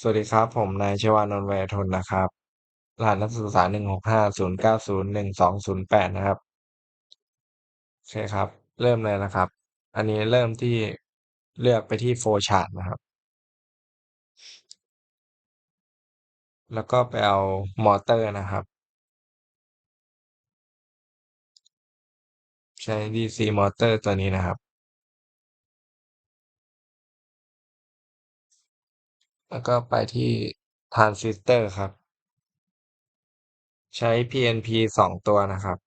สวัสดีครับ ผมนายชวานนท์แวร์ทนนะครับ รหัสนักศึกษาหนึ่งหกห้าศูนย์เก้าศูนย์หนึ่งสองศูนย์แปดนะครับ โอเคครับ เริ่มเลยนะครับ อันนี้เริ่มที่เลือกไปที่โฟชาร์ตนะครับ แล้วก็ไปเอามอเตอร์นะครับ ใช้ DC มอเตอร์ตัวนี้นะครับ แล้วก็ไปที่ทรานซิสเตอร์ครับ ใช้ PNP สองตัวนะครับ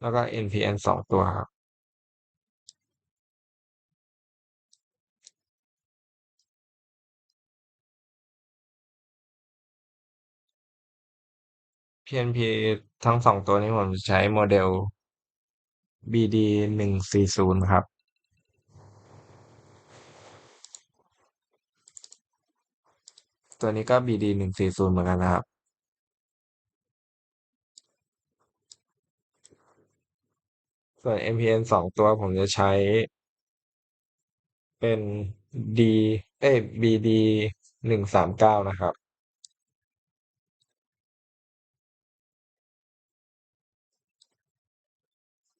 แล้วก็ NPN สองตัวครับ PNP ทั้งสองตัวนี้ผมจะใช้โมเดล BD หนึ่งสี่ศูนย์ครับ ตัวนี้ก็ BD หนึ่งสี่ศูนย์เหมือนกันนะครับ ส่วน MPN สองตัวผมจะใช้ เป็น D เอ้ย BD หนึ่งสามเก้านะครับ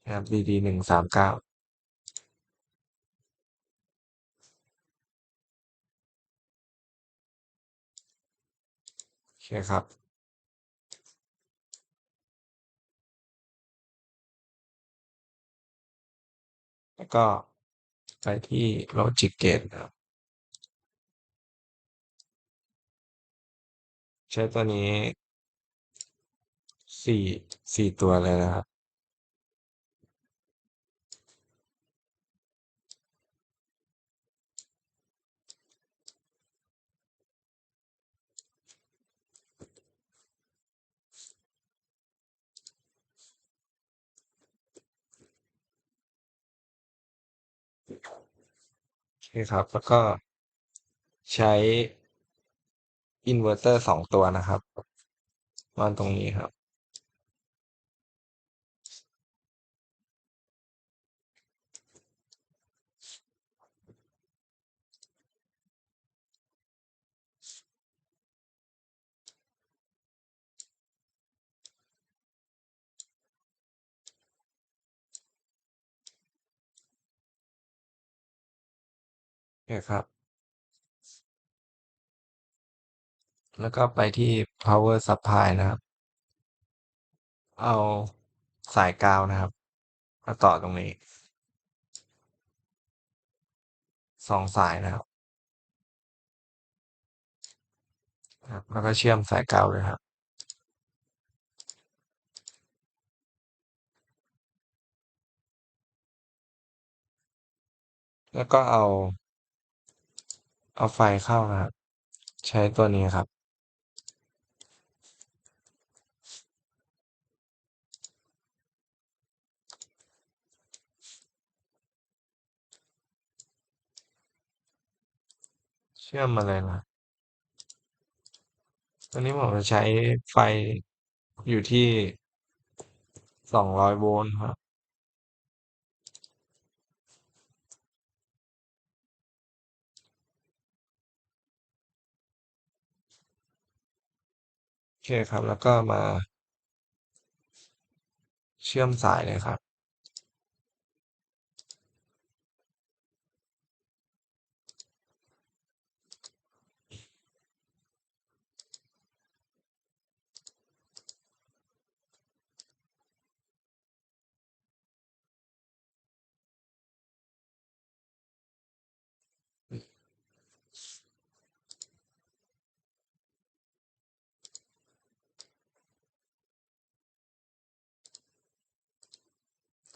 นะครับ BD หนึ่งสามเก้าโอเคครับแล้วก็ไปที่ Logic Gate นะครับ ใช้ตัวนี้สี่สี่ตัวเลยนะครับ โอเคครับ แล้วก็ใช้อินเวอร์เตอร์สองตัวนะครับวางตรงนี้ครับ โอเคครับ แล้วก็ไปที่ power supply นะครับ เอาสายกาวนะครับมาต่อตรงนี้สองสายนะครับครับแล้วก็เชื่อมสายกาวเลยครับ แล้วก็เอา เอาไฟเข้าครับ ใช้ตัวนี้ครับ เชื่อมมาเลยนะตอนนี้ผมจะใช้ไฟอยู่ที่สองร้อยโวลต์ครับ เคครับ แล้วก็มาเชื่อมสายเลยครับ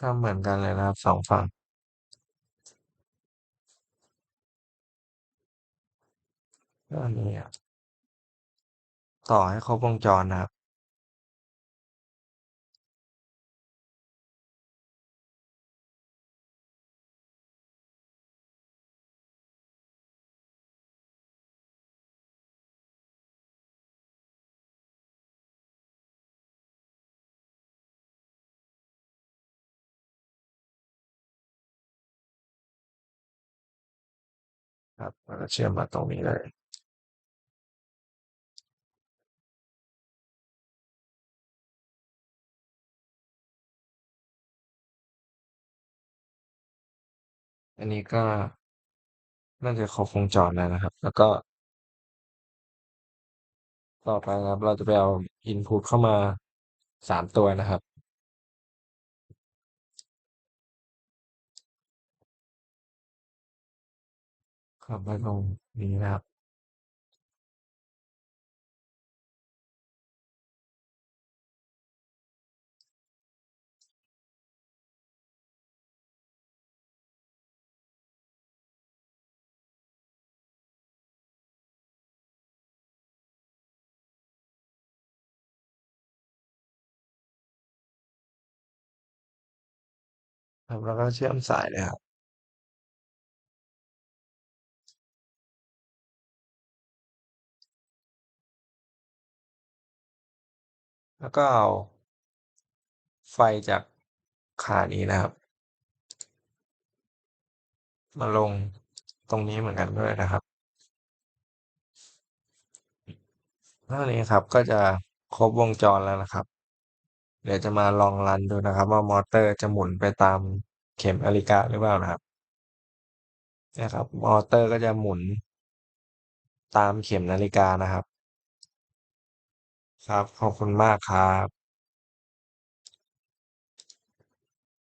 ทำเหมือนกันเลยนะครับสองฝั่งก็อันนี้อะต่อให้ครบวงจรนะครับ ครับแล้วก็เชื่อมมาตรงนี้เลย อันนี้ก็น่าจะครบวงจรแล้วนะครับ แล้วก็ ต่อไปนะครับ เราจะไปเอา input เข้ามา3ตัวนะครับ ครับไว้ตรงนี้นะครับครับแล้วก็เชื่อมสายเลยครับ แล้วก็เอาไฟจากขานี้นะครับ มาลงตรงนี้เหมือนกันด้วยนะครับเท่านี้ครับก็จะครบวงจรแล้วนะครับ เดี๋ยวจะมาลองรันดูนะครับ ว่ามอเตอร์จะหมุนไปตามเข็มนาฬิกาหรือเปล่านะครับนี่ครับ มอเตอร์ก็จะหมุนตามเข็มนาฬิกานะครับ ครับ ขอบคุณมากครับ